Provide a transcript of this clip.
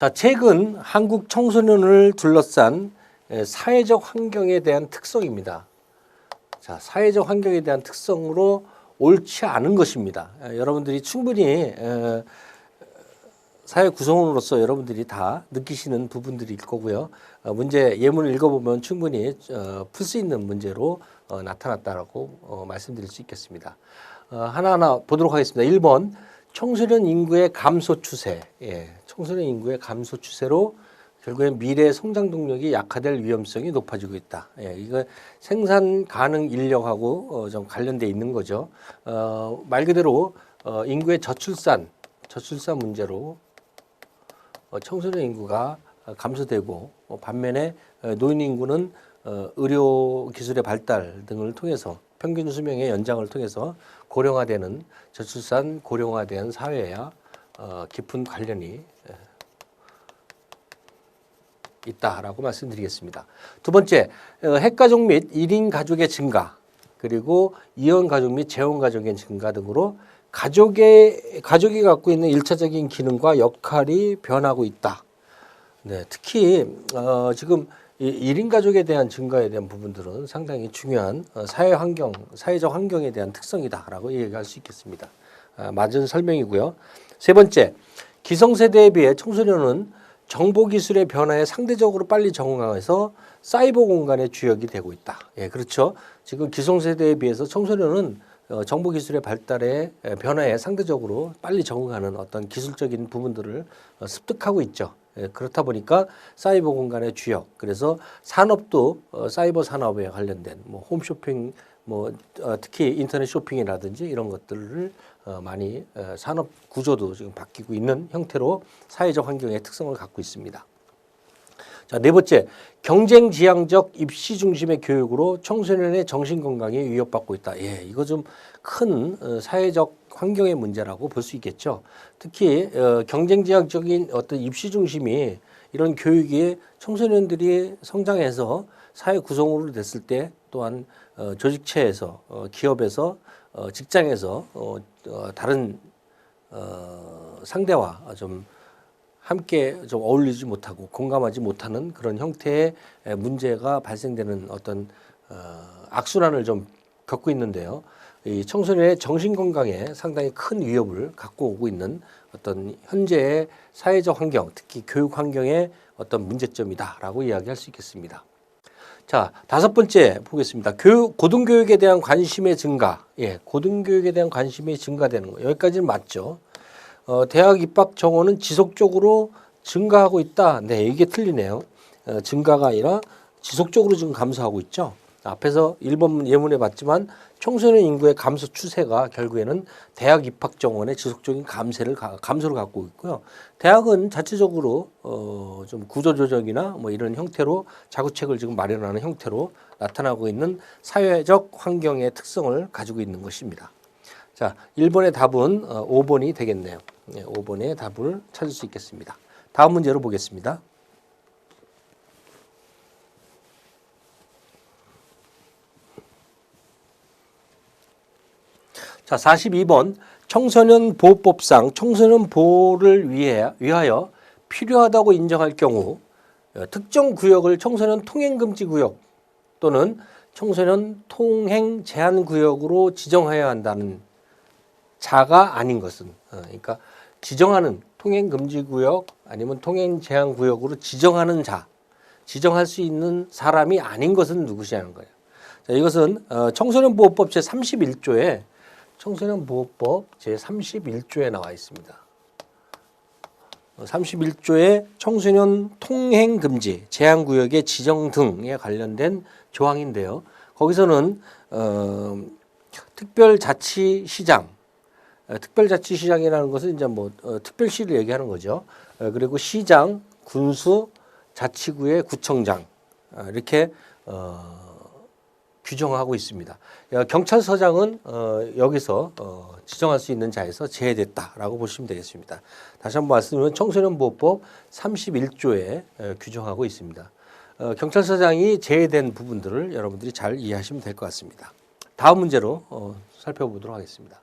자, 최근 한국 청소년을 둘러싼 에, 사회적 환경에 대한 특성입니다. 자, 사회적 환경에 대한 특성으로 옳지 않은 것입니다. 에, 여러분들이 충분히 에, 사회 구성원으로서 여러분들이 다 느끼시는 부분들일 거고요. 어, 문제 예문을 읽어보면 충분히 어, 풀수 있는 문제로 어, 나타났다라고 어, 말씀드릴 수 있겠습니다. 어, 하나하나 보도록 하겠습니다. 1번 청소년 인구의 감소 추세. 예, 청소년 인구의 감소 추세로 결국엔 미래 성장 동력이 약화될 위험성이 높아지고 있다. 예, 이거 생산 가능 인력하고 어, 좀 관련돼 있는 거죠. 어, 말 그대로 어, 인구의 저출산, 저출산 문제로 어, 청소년 인구가 어, 감소되고 어, 반면에 어, 노인 인구는 어, 의료 기술의 발달 등을 통해서 평균 수명의 연장을 통해서 고령화되는 저출산 고령화된 사회와 어, 깊은 관련이 에, 있다라고 말씀드리겠습니다. 두 번째, 어, 핵가족 및 1인 가족의 증가, 그리고 이혼 가족 및 재혼 가족의 증가 등으로 가족의 가족이 갖고 있는 일차적인 기능과 역할이 변하고 있다. 네, 특히 어, 지금 이 1인 가족에 대한 증가에 대한 부분들은 상당히 중요한 어, 사회 환경, 사회적 환경에 대한 특성이다라고 얘기할 수 있겠습니다. 아, 맞은 설명이고요. 세 번째, 기성세대에 비해 청소년은 정보기술의 변화에 상대적으로 빨리 적응해서 사이버 공간의 주역이 되고 있다. 예, 그렇죠. 지금 기성세대에 비해서 청소년은 어, 정보기술의 발달에 에, 변화에 상대적으로 빨리 적응하는 어떤 기술적인 부분들을 어, 습득하고 있죠. 예, 그렇다 보니까 사이버 공간의 주역 그래서 산업도 어, 사이버 산업에 관련된 뭐 홈쇼핑 뭐 어, 특히 인터넷 쇼핑이라든지 이런 것들을 어, 많이 어, 산업 구조도 지금 바뀌고 있는 형태로 사회적 환경의 특성을 갖고 있습니다. 자, 네 번째, 경쟁 지향적 입시 중심의 교육으로 청소년의 정신 건강이 위협받고 있다. 예, 이거 좀 큰 사회적 환경의 문제라고 볼 수 있겠죠. 특히 어, 경쟁 지향적인 어떤 입시 중심이 이런 교육이 청소년들이 성장해서 사회 구성으로 됐을 때 또한 어, 조직체에서 어, 기업에서 어, 직장에서 어, 어, 다른 어, 상대와 좀 함께 좀 어울리지 못하고 공감하지 못하는 그런 형태의 에, 문제가 발생되는 어떤 어, 악순환을 좀 겪고 있는데요. 이 청소년의 정신 건강에 상당히 큰 위협을 갖고 오고 있는 어떤 현재의 사회적 환경, 특히 교육 환경의 어떤 문제점이다라고 이야기할 수 있겠습니다. 자, 다섯 번째 보겠습니다. 교육, 고등교육에 대한 관심의 증가. 예, 고등교육에 대한 관심이 증가되는 거. 여기까지는 맞죠. 어, 대학 입학 정원은 지속적으로 증가하고 있다. 네, 이게 틀리네요. 어, 증가가 아니라 지속적으로 지금 감소하고 있죠. 앞에서 1번 예문에 봤지만 청소년 인구의 감소 추세가 결국에는 대학 입학 정원의 지속적인 감세를 가- 감소를 갖고 있고요. 대학은 자체적으로 어, 좀 구조조정이나 뭐 이런 형태로 자구책을 지금 마련하는 형태로 나타나고 있는 사회적 환경의 특성을 가지고 있는 것입니다. 자, 1번의 답은 어, 5번이 되겠네요. 네, 5번의 답을 찾을 수 있겠습니다. 다음 문제로 보겠습니다. 자, 42번 청소년 보호법상 청소년 보호를 위해 위하여 필요하다고 인정할 경우 어, 특정 구역을 청소년 통행 금지 구역 또는 청소년 통행 제한 구역으로 지정해야 한다는 자가 아닌 것은 어, 그러니까 지정하는 통행 금지 구역 아니면 통행 제한 구역으로 지정하는 자 지정할 수 있는 사람이 아닌 것은 누구시냐는 거예요. 자, 이것은 어, 청소년 보호법 제 31조에 청소년 보호법 제 31조에 나와 있습니다. 31조의 청소년 통행 금지, 제한 구역의 지정 등에 관련된 조항인데요. 거기서는 어, 특별자치시장, 어, 특별자치시장이라는 것은 이제 뭐 어, 특별시를 얘기하는 거죠. 어, 그리고 시장, 군수, 자치구의 구청장 어, 이렇게 어, 규정하고 있습니다. 야, 경찰서장은 어, 여기서 어, 지정할 수 있는 자에서 제외됐다라고 보시면 되겠습니다. 다시 한번 말씀드리면 청소년보호법 31조에 어, 규정하고 있습니다. 어, 경찰서장이 제외된 부분들을 여러분들이 잘 이해하시면 될 것 같습니다. 다음 문제로 어, 살펴보도록 하겠습니다.